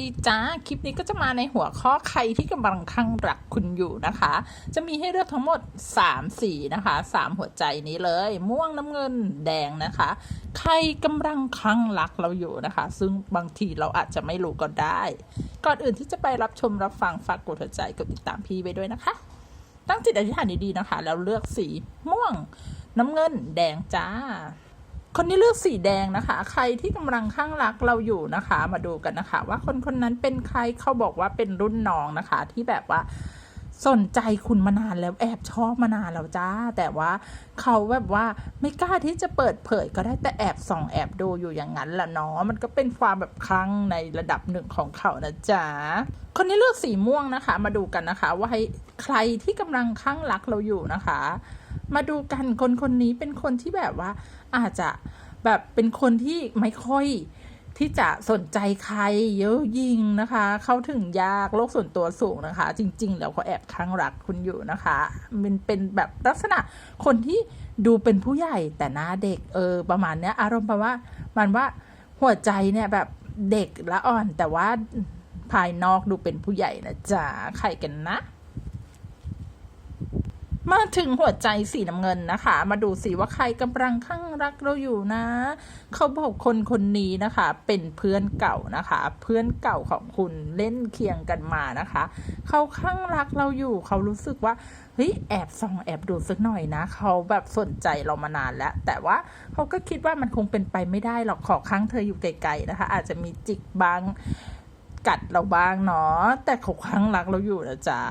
ดีจ้า คลิปนี้ก็จะมาในหัวข้อใครที่กำลังข้างรักคุณอยู่นะคะ จะมีให้เลือกทั้งหมด 3 สีนะคะ 3 หัวใจนี้เลย ม่วงน้ำเงินแดงนะคะ ใครกำลังข้างรักเราอยู่นะคะ ซึ่งบางทีเราอาจจะไม่รู้ก็ได้ ก่อนอื่นที่จะไปรับชมรับฟังฝากกดหัวใจกดติดตามพี่ไปด้วยนะคะ ตั้งจิตอธิษฐานดีๆนะคะ แล้วเลือกสีม่วงน้ำเงินแดงจ้า คนนี้เลือกสีแดงนะคะ ใครที่กำลังข้างรักเราอยู่นะคะ มาดูกันนะคะ ว่าคนคนนั้นเป็นใครเขาบอกว่าเป็นรุ่นน้องนะคะ ที่แบบว่า สนใจคุณมานานแล้วแอบชอบมานานแล้วจ้า แต่ว่าเขาแบบว่าไม่กล้าที่จะเปิดเผยก็ได้แต่แอบส่องแอบดูอยู่อย่างนั้นแหละเนาะมันก็เป็นความแบบคลั่งในระดับหนึ่งของเขานะจ๊ะคนที่เลือกสีม่วงนะคะ มาดูกันนะคะ ว่าให้ใครที่กำลังข้างรักเราอยู่นะคะ มาดูกันคนคนนี้เป็นคนที่แบบว่าอาจจะแบบเป็นคนที่ไม่ค่อย ที่จะสนใจใครเยอะยิงนะคะ เข้าถึงยากโลกส่วนตัวสูงนะคะ จริง ๆ แล้วเขาแอบข้างรักคุณอยู่นะคะ มันเป็นแบบลักษณะคนที่ดูเป็นผู้ใหญ่แต่หน้าเด็กเออประมาณเนี้ย อารมณ์ประว่ามันว่าหัวใจเนี่ยแบบเด็กละอ่อนแต่ว่าภายนอกดูเป็นผู้ใหญ่นะจ๊ะใครกันนะ มาถึงหัวใจสีน้ำเงินนะคะ มาดูสิว่าใครกำลังข้างรักเราอยู่นะ เขาบอกคนคนนี้นะคะ เป็นเพื่อนเก่านะคะ เพื่อนเก่าของคุณเล่นเคียงกันมานะคะ เขาข้างรักเราอยู่ เขารู้สึกว่าเฮ้ยแอบส่องแอบดูสักหน่อยนะ เขาแบบสนใจเรามานานแล้ว แต่ว่าเขาก็คิดว่ามันคงเป็นไปไม่ได้หรอกขอข้างเธออยู่ไกลๆนะคะ อาจจะมีจิกบางกัดเราบ้างเนาะแต่เขาข้างรักเราอยู่นะจ๊ะ